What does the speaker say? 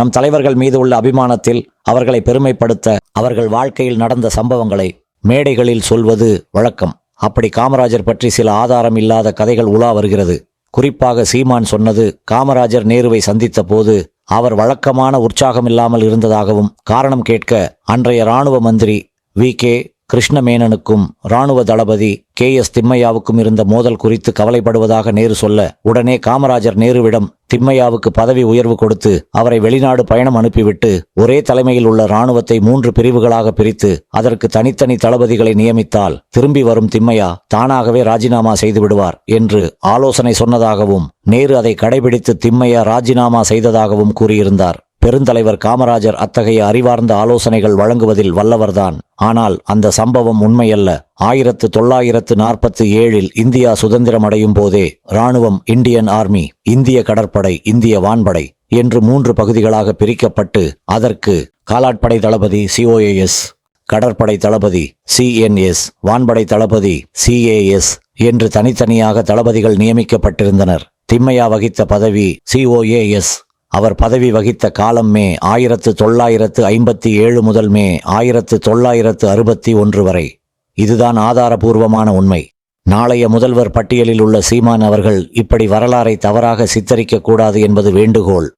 நம் தலைவர்கள் மீது உள்ள அபிமானத்தில் அவர்களை பெருமைப்படுத்த அவர்கள் வாழ்க்கையில் நடந்த சம்பவங்களை மேடைகளில் சொல்வது வழக்கம். அப்படி காமராஜர் பற்றி சில ஆதாரம் இல்லாத கதைகள் உலா வருகிறது. குறிப்பாக சீமான் சொன்னது காமராஜர் நேருவை சந்தித்த போது அவர் வழக்கமான உற்சாகமில்லாமல் இருந்ததாகவும் காரணம் கேட்க அன்றைய ராணுவ மந்திரி வி கே கிருஷ்ணமேனனுக்கும் ராணுவ தளபதி கே. எஸ். திம்மையாவுக்கும் இருந்த மோதல் குறித்து கவலைப்படுவதாக நேரு சொல்ல உடனே காமராஜர் நேருவிடம் திம்மையாவுக்கு பதவி உயர்வு கொடுத்து அவரை வெளிநாடு பயணம் அனுப்பிவிட்டு ஒரே தலைமையில் உள்ள ராணுவத்தை மூன்று பிரிவுகளாக பிரித்து அதற்கு தனித்தனி தளபதிகளை நியமித்தால் திரும்பி வரும் திம்மையா தானாகவே ராஜினாமா செய்து விடுவார் என்று ஆலோசனை சொன்னதாகவும் நேரு அதை கடைபிடித்து திம்மையா ராஜினாமா செய்ததாகவும் கூறியிருந்தார். பெருந்தலைவர் காமராஜர் அத்தகைய அறிவார்ந்த ஆலோசனைகள் வழங்குவதில் வல்லவர்தான். ஆனால் அந்த சம்பவம் உண்மையல்ல. ஆயிரத்து தொள்ளாயிரத்து நாற்பத்தி ஏழில் இந்தியா சுதந்திரம் அடையும் போதே இராணுவம் இந்தியன் ஆர்மி இந்திய கடற்படை இந்திய வான்படை என்று மூன்று பகுதிகளாக பிரிக்கப்பட்டு அதற்கு காலாட்படை தளபதி சிஓஏஎஸ் கடற்படை தளபதி சிஎன்எஸ் வான்படை தளபதி சிஏஎஸ் என்று தனித்தனியாக தளபதிகள் நியமிக்கப்பட்டிருந்தனர். திம்மையா வகித்த பதவி சிஓஏஎஸ் அவர் பதவி வகித்த காலம் மே ஆயிரத்து தொள்ளாயிரத்து ஐம்பத்தி ஏழு முதல் மே ஆயிரத்து தொள்ளாயிரத்து அறுபத்தி ஒன்று வரை. இதுதான் ஆதாரபூர்வமான உண்மை. நாளைய முதல்வர் பட்டியலில் உள்ள சீமான் அவர்கள் இப்படி வரலாறை தவறாக சித்தரிக்கக்கூடாது என்பது வேண்டுகோள்.